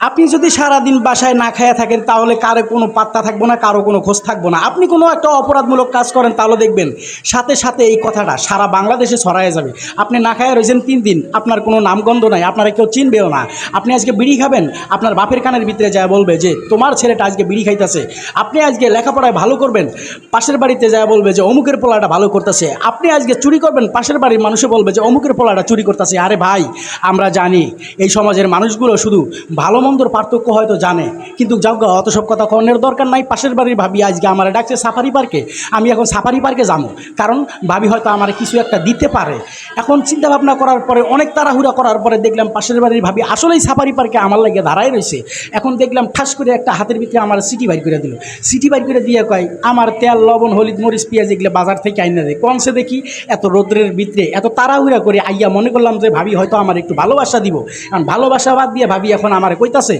আপনি যদি সারাদিন বাসায় না খায়া থাকেন, তাহলে কারও কোনো পাত্তা থাকব না, কারও কোনো খোঁজ থাকব না। আপনি কোনো একটা অপরাধমূলক কাজ করেন, তাহলে দেখবেন সাথে সাথে এই কথাটা সারা বাংলাদেশে ছড়ায় যাবে। আপনি না খায়া রয়েছেন তিন দিন, আপনার কোনো নামগন্ধ নাই, আপনারা কেউ চিনবেও না। আপনি আজকে বিড়ি খাবেন, আপনার বাপের কানের ভিতরে যায় বলবে যে, তোমার ছেলেটা আজকে বিড়ি খাইতেছে। আপনি আজকে লেখাপড়ায় ভালো করবেন, পাশের বাড়িতে যায় বলবে যে, অমুকের পোলাটা ভালো করতেছে। আপনি আজকে চুরি করবেন, পাশের বাড়ির মানুষে বলবে যে, অমুকের পোলাটা চুরি করতেছে। আরে ভাই, আমরা জানি এই সমাজের মানুষগুলো শুধু ভালো মন্দর পার্থক্য হয়তো জানে। কিন্তু যাক অত সব কথা কনের দরকার নাই। পাশের বাড়ির ভাবি আজকে আমার ডাকছে সাফারি পার্কে। আমি এখন সাফারি পার্কে যাব। কারণ ভাবি হয়তো আমার কিছু একটা দিতে পারে। এখন চিন্তা ভাবনা করার পরে, অনেক তাড়াহুড়া করার পরে দেখলাম পাশের বাড়ির ভাবি আসলেই সাফারি পার্কে আমার লাগে দাঁড়াই রয়েছে এখন দেখলাম ঠাস করে একটা হাতের ভিতরে আমার সিটি বাইর করে দিল। সিটি বাইর করে দিয়ে কয়, আমার তেল, লবণ, হলুদ, মরিচ, পেঁয়াজ এগুলো বাজার থেকে আইনা দেয় কোন সে দেখি এত রোদ্রের ভিতরে, এত তাড়াহুড়া করে আইয়া মনে করলাম যে ভাবি হয়তো আমার একটু ভালোবাসা দিব। কারণ ভালোবাসা বাদ দিয়ে ভাবি এখন আমার কইতাছে